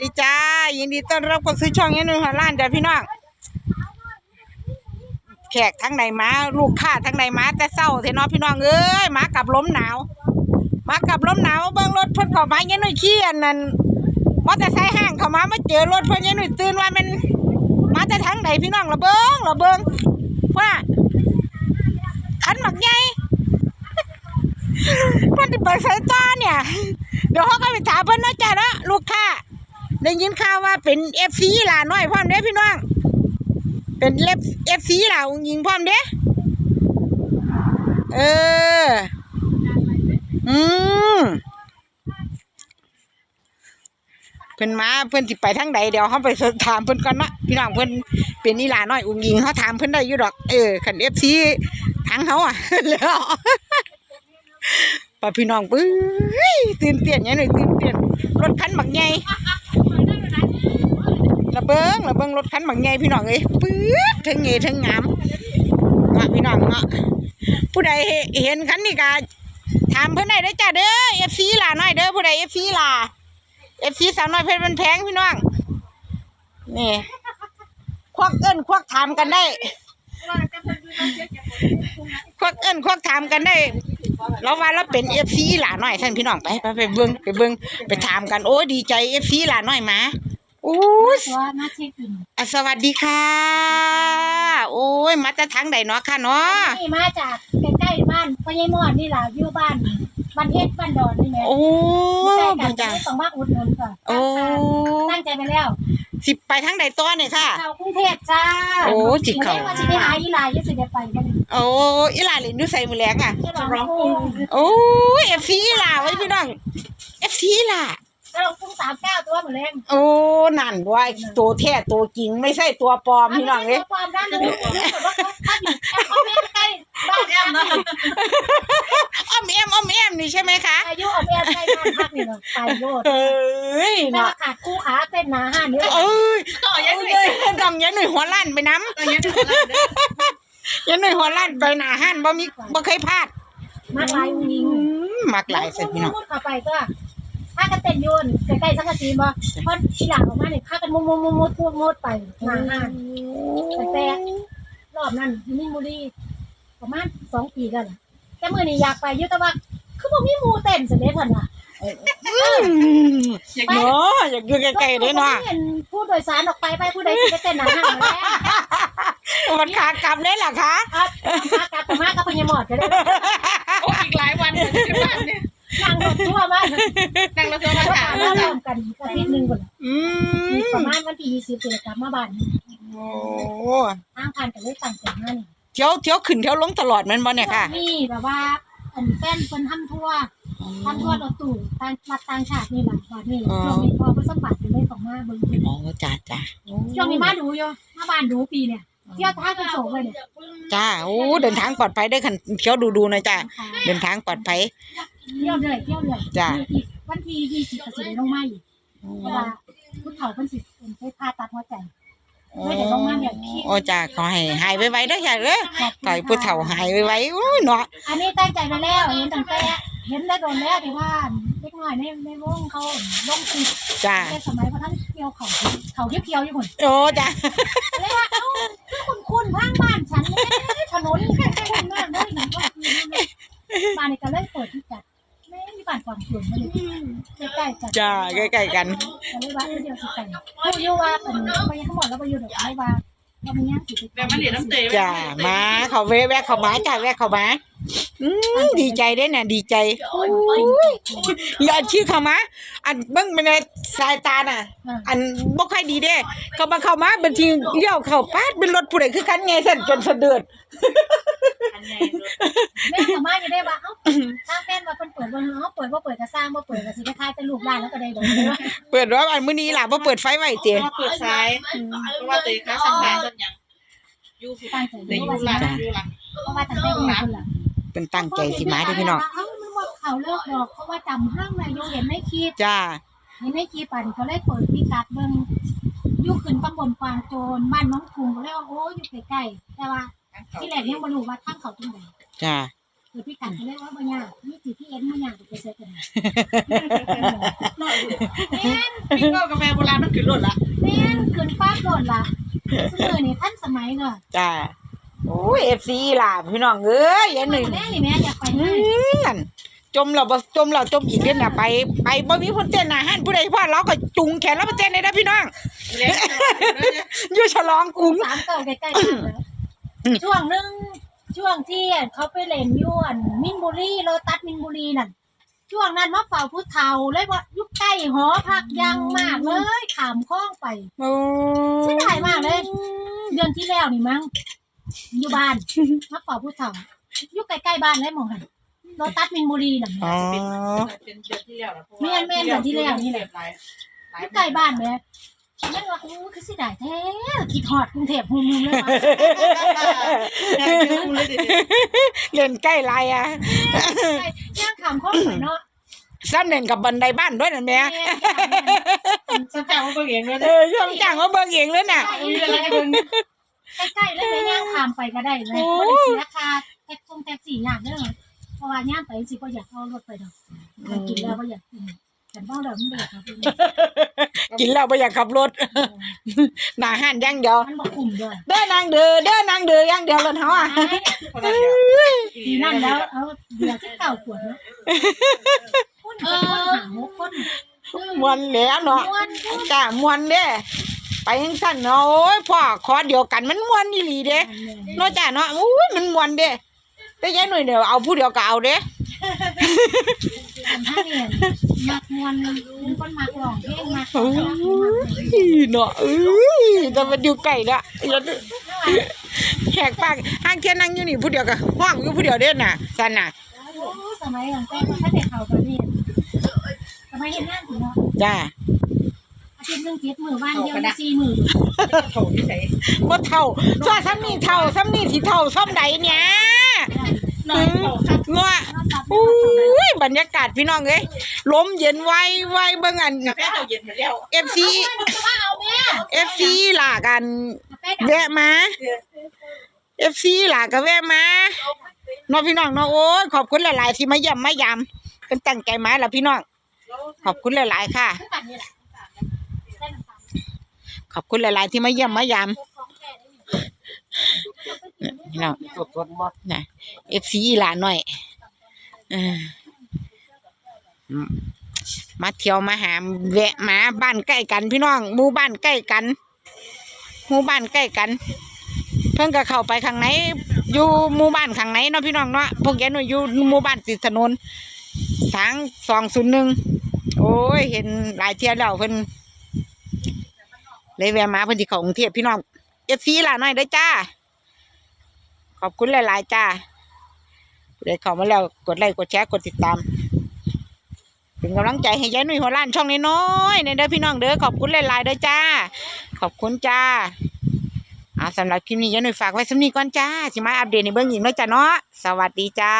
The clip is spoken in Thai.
ดีจ้า ยินดีต้อนรับเข้าสู่ช่องยันนึ่งหันล้านจ้ะพี่น้อง แขกทั้งไหนมาลูกค้าทั้งไหนมาแต่เศร้าเทนาะพี่น้องเอ้ยมากับล้มหนาว มากับล้มหนาวเบิ่งรถพ่นเข้ามายันหนุ่ยขี้อันนั้นมอเตอร์ไซค์ห้างเข้ามามาเจอรถเพิ่นยันหนุ่ยตื่นว่ามันมาแต่ทางไหนพี่น้องละเบิ่งละเบิ่งว่าคันหมักใหญ่เพิ่นสิไปใส่ต่อเนี่ย เดี๋ยวเขาก็ไปถามเพิ่นนาะจ้ะเนะลูกค้า ได้ยินข่าวว่าเป็นเอฟซีหลาน้อยพร้อมเด้พี่น้อง เป็นเล็บเอฟซีหลาองยิงพร้อมเด้เออ อืมเพิ่นมาเพิ่นสิไปทางใดเดี๋ยวเขาไปถามเพิ่นก่อนนะพี่น้องเพิ่นเป็นนี่ลาน้อยองยิงเขาถามเพิ่นได้อยู่ดอกเออคันเอฟซีทางเขาอะแล้วป้าพี่น้องปื้ยตื่นเต้นยังหน่อยตื่นเต้นรถคันบักใหญ่ ระเบิงระเบิงรถคันบางใหญ่พี่น้องเอ้ยปื๊ดทั้งเงยทั้งงามเนาะพี่น้องเนาะผู้ใดเห็นคันนี้ก็ถามเพิ่นได้เด้อจ้าเด้อเอฟซีล่ะน้อยเด้อผู้ใดเอฟซีล่ะเอฟซีสาวน้อยเพชรมันแพงพี่น้องนี่ควักเอิ้นควักถามกันได้ควักเอิ้นควักถามกันได้เราว่าเราเป็นเอฟซีหลาน้อยท่านพี่น้องไปไปไปเบิ้งไปเบิ้งไปถามกันโอ้ดีใจเอฟซีหลาน้อยมา อ้ยว่ามาเช็คอินอะสวัสดีค่ะ โอ้ย มาจากทางใดเนาะค่ะเนาะ นี่มาจากใกล้ๆบ้านพ่อใหญ่มอดนี่ล่ะอยู่บ้านบ้านเฮ็ดบ้านดอนนี่แหละโอ้ใกล้กับ่นจ้ะไม่ต้องมาอุดหนุนค่ะโอ้ตั้งใจไปแล้ว สิไปทางใดตัวเนี่ยค่ะ เข้ากรุงเทพจ้าโอ้จิเข้ามื่อนี้ว่าสิไปหาอีหลายอยู่สิได้ไปบ่ได้โอ้อีหลาเล่นอยู่ใส่มือแรงอะ จะร้องกรุงโอ้ยเอฟซีหลาไว้พี่น้องเอฟซีหลา จะร้องกรุง39ตัวหมดแรงโอ้นั่นว่าตัวแท้ตัวจริงไม่ใช่ตัวปลอมพี่น้องเอ้ยความด้านนู้นแต่ว่าเขาถ้าอยู่เอาแม่ใกล้บ้านแอมนะอ้อมแอมอ้อมแอมนี่ใช่ไหมคะอายุเอาแม่ใกล้บ้านพักนี่เนาะไปโลดเอ้ยแม่เนาะว่าขาดคู่ขาเต้นหนาห้านิ้วเอ้ยต่อยันหน่อยต้องยันหน่อยหัวล้านไปน้ำตอนนี้ถึงแล้วเด้อยันหน่อยหัวล้านไปหนาหันบ่มีบ่เคยพลาดมากลายยิงอืมมักหลายสิพี่น้องมุดเข้าไปก็ ถ้ากันเต้นโยนใกล้ๆสังกะสีบ่เพราะทีหลังออกมาเนี่ยถ้ากันมุดมุดมุดมุดมุดมุดไปหนาห้านแต่รอบนั้นอยู่มินบุรีประมาณสองปีกันล่ะแต่มื่อนี้อยากไปอยุตะว่าคือบ่มีหมูเต้นเสด็จพันล่ะอยากเนาะอยากอยู่ใกล้ๆเลยเนาะห็นผู้โดยสารออกไปไปผู้ใดสิไปเต้นหนาห้านแล้วมันขากลับเลยล่ะคะอะมากลับไปมากกับพญามอดก็ได้ มาณวันที่ยี่สิบจะกลับมาบ้านโอ้ทางผ่านกันเลยต่างจากนั้นเที่ยวเที่ยวขึ้นเที่ยวลงตลอดแมันบ่เนี่ยค่ะ นี่แบบว่าอันแฟนเพิ่นทำทัวร์ทำทัวร์รถตู้ต่างรัฐต่างชาตินี่แหละบาดนี่ช่วงนี้พอเพิ่นสัมผัสกันเลยของมาเบิ่งเพิ่นโอ้จ้าจ้าช่วงนี้มาดูอยู่มาบ้านดูปีเนี่ยเที่ยวทางกันโศกเลยเนี่ยจ้าโอ้เดินทางปลอดภัยเด้อคันเที่ยวดูๆหนะจ้าเดินทางปลอดภัย เที่ยวเลยเที่ยวเลยจ้ะอีกวันที่ยี่สิบก็สิได้ลงมาอีกเพราะว่า ผู้เฒ่าเพิ่นสิเป็นไปผ่าตัดหัวใจไม่ได้ลงมาเนี่ยพี่โอ้จ้าขอให้หายไวๆเด้อจ้าเด้อขอให้ผู้เฒ่าหายไวๆโอ้ยเนาะอันนี้ตั้งใจมาแล้วเห็นตั้งแต่เห็นได้โดนแล้วที่ว่าเล็กน้อยในในวงเขาลงคลิปจ้าในสมัยพระท่านเที่ยวเขาเขาเที่ยวๆอยู่คนโอ้จ้าเลยว่าเอ้าคือคุณคุณข้างบ้านฉันเนี่ยถนนคุณคุณมากเลยหนูก็คือบ้านนี่ก็เลยเปิดที่จัดไม่มี บ้านความส่วนมาเลยใกล้ๆกันจ้าใกล้ๆกันก็เลยว่าเออเดียวสิกันผู้อยู่ว่าเป็นไปยังเขาบอกแล้วไปอยู่ดอกไม้ว่าก็มีย่างสิไปแต่มันเดี๋ยวน้ำเตยจ้ามาเขาแวะแวะเข้ามาจ้าแวะเข้ามาอืมดีใจเด้อน่ะดีใจอย่าชื่อเข้ามาอันเบิ่งไปในสายตาน่ะ อันบ่ค่อยดีเด้เขามาเข้ามาบางทีเลี้ยวเข้าปาดเป็นรถผู้ใดคือกันไงสั่นจนสะเดือด แม่สามารถจะได้ว่าเอ้าทางแฟนว่าเพิ่นเปิดบ่เฮาเปิดบ่เปิดก็สร้างบ่เปิดก็สิได้ทายแต่ลูกหลานแล้วก็ได้ดอกเลยว่าเปิดว่าอันมื้อนี้ล่ะบ่เปิดไฟไว้เตียเปิดซ้ายเพราะว่าเตยค้าสังหารสักอย่างยูตั้งใจเตยว่ายูสิหลังมายูหลังเพราะว่าตั้งแต่เพิ่นล่ะเป็นตั้งใจสิมาเด้อพี่น้องเอ้ามันว่าเขาเลิกดอกเพราะว่าจำห้างนายกเห็นในคลิปจ้าเห็นในคลิปปั่นเขาเลยเปิดพิกัดเบิ่งอยู่ขึ้นตำบลกวางโจรบ้านน้องกรุงก็เลยว่าโอ้อยู่ใกล้ๆแต่ว่า ที่แรกยังบ่รู้ว่าทางเขาตรงไหนจ้าเดี๋ยวพี่กัดจะเรียกว่าบ่ยากนี่สิพี่เอ็นบ่ยากไปเซ็ตกันแม่นพี่ก็กาแฟโบราณมันขึ้นรถละแม่นขึ้นป้าก่อนล่ะสมัยนี้ทันสมัยเนาะจ้าโอ้ยเอฟซีล่ะพี่น้องเอ้ยยันหนึ่งแม่นี่แม่อยากไปอืให้มนั่นจมเราบ่จมเราจมอีกเด่นน่ะไป ไปบ่มีคนเต้นอาหารผู้ใดพ่อเราก็จุงแขนเราไปเต้นเลยนะพี่น้องเลี้ยงอยู่ฉลองกรุงสามเก่าใกล้ๆกันแล้ว ช่วงหนึงช่วงที่เขาไปเล่นอยวนมินบุรีโลตัสมินบุรีนั่นช่วงนั้นมาเฝ้าผู้เฒ่าเลยว่าอยุคใกล้หอพักยังมากเลยขามคล้องไปโอ้เสียดายมากเลย เดือนที่แล้วนี่มั้งอยู่บ้าน มาเฝ้าผู้เฒ่าอยู่ใกล้ๆบ้านเลยหมองหันโลตัสมินบุรีน่ะอ๋อเป็นเดือนที่แล้วนะแม่นแม่นเดือนที่แล้วนี่แหละอยู่ใกล้บ้านแม่ นั่นว่าโอ้คือสิได้แท้คิดฮอดกรุงเทพฮูมึงเลยว่ะเล่นใกล้ไรอะใช่ย่างขามข้องไปเนาะซ้ำเล่นกับบันไดบ้านด้วยนั่นแหม่แม่สักแก้วก็เองเลยเออย่อมจ้างว่าเบิ่งเองเลยน่ะใกล้ๆแล้วแม่ย่างขามไปก็ได้เลยบ่ได้เสียค่าแท็กซี่แท็กซี่ยากเด้อเพราะว่าย่างไปสิบ่อยากเอารถไปดอกถ้ากินแล้วบ่อยากกิน แต่บ่แล้วมันเด้ครับกินแล้วบ่อยากขับรถหน้าห้านอย่างเดียวมันบ่คุ้มด้วยเด้อนางเด้อเด้อนางเด้ออย่างเดียวรถเฮาอะปีนั่นแล้วเอาเบียร์ที่เก่าขวดนะคนเออหาหกคนมวนแล้วเนาะม่วนม่วนจ้ามวนเด้ไปจังซั่นเนาะโอ้ยพ่อขอเดียวกันมันมวนอีหลีเด้เนาะจ้าเนาะอุ้ยมันมวนเด้แต่ยายหน่อยเดียวเอาผู้เดียวก็เอาเด้ อันท่าเนี่ยมักมวนเป็นคนมักร้องเพลงมักโอ้มักเพลงยเนาะเอ้ยแต่มันอยู่ไกลละย่าแหกปากห้างเทียนั่งอยู่นี่ผู้เดียวก็ห้องอยู่ผู้เดียวเด้นน่ะซั่นน่ะสมัยก่อนแต่ถ้าเด็กเขาตอนนี้สมัยเห็นงานถึงเนาะจ้าอาทิตย์หนึงเจ็ดมื้อวันเดียวสี่มื้อโถที่ไหนบ่เท่าซ้ำนี่เท่าซ้ำนี่สิเท่าซ้ำใดเนี่ย นอนโถครับ งัว นอนตับ อุ้ย บรรยากาศพี่น้องเอ้ยลมเย็นไวไวเบิ่งอันกาแฟเราเย็นมาแล้ว FC ว่าเอาแม่ FC ล่ะกันกาแฟดำแวะมา FC ล่ะก็แวะมาเน้องพี่น้องเนาะโอ้ยขอบคุณหลาย ๆ ที่มาเยี่ยมมายามเป็นตั้งใจมาล่ะพี่น้องขอบคุณหลายๆค่ะคือกันนี่แหละได้น้ำตาลขอบคุณหลายๆที่มาเยี่ยมมายามของแท้ได้อยู่พี่น้องสดสดมานะ FC หลานหน่อยเอออื มาเที่ยวมาหาแวะมาบ้านใกล้กัน พี่น้องหมู่บ้านใกล้กันหมู่บ้านใกล้กัน เพิ่งก็เข้าไปข้างในอยู่หมู่บ้านข้างในเนาะพี่น้องเนาะพวกแกหนูอยู่หมู่บ้านติดถนนสางสองศูนย์หนึ่งโอ้ยเห็นหลายเที่ยวแล้วเพิ่นเลยแวะมาเพิ่นที่เขากรุงเทพพี่น้องเอฟซีล่ะหน่อยเด้จ้า ขอบคุณหลาย ๆ จ้าผู้ใดเข้ามาแล้วกดไลค์กดแชร์กดติดตาม เป็นกำลังใจให้ยายหนุ่ยหัวล้านช่องน้อยๆในเด้อพี่น้องเด้อขอบคุณหลายๆเด้อจ้า ขอบคุณจ้าเอาสำหรับคลิปนี้ยายหนุ่ยฝากไว้สำนีก่อนจ้าสิมาอัปเดตในเบื้องหญิงน้อยจ้าเนาะสวัสดีจ้า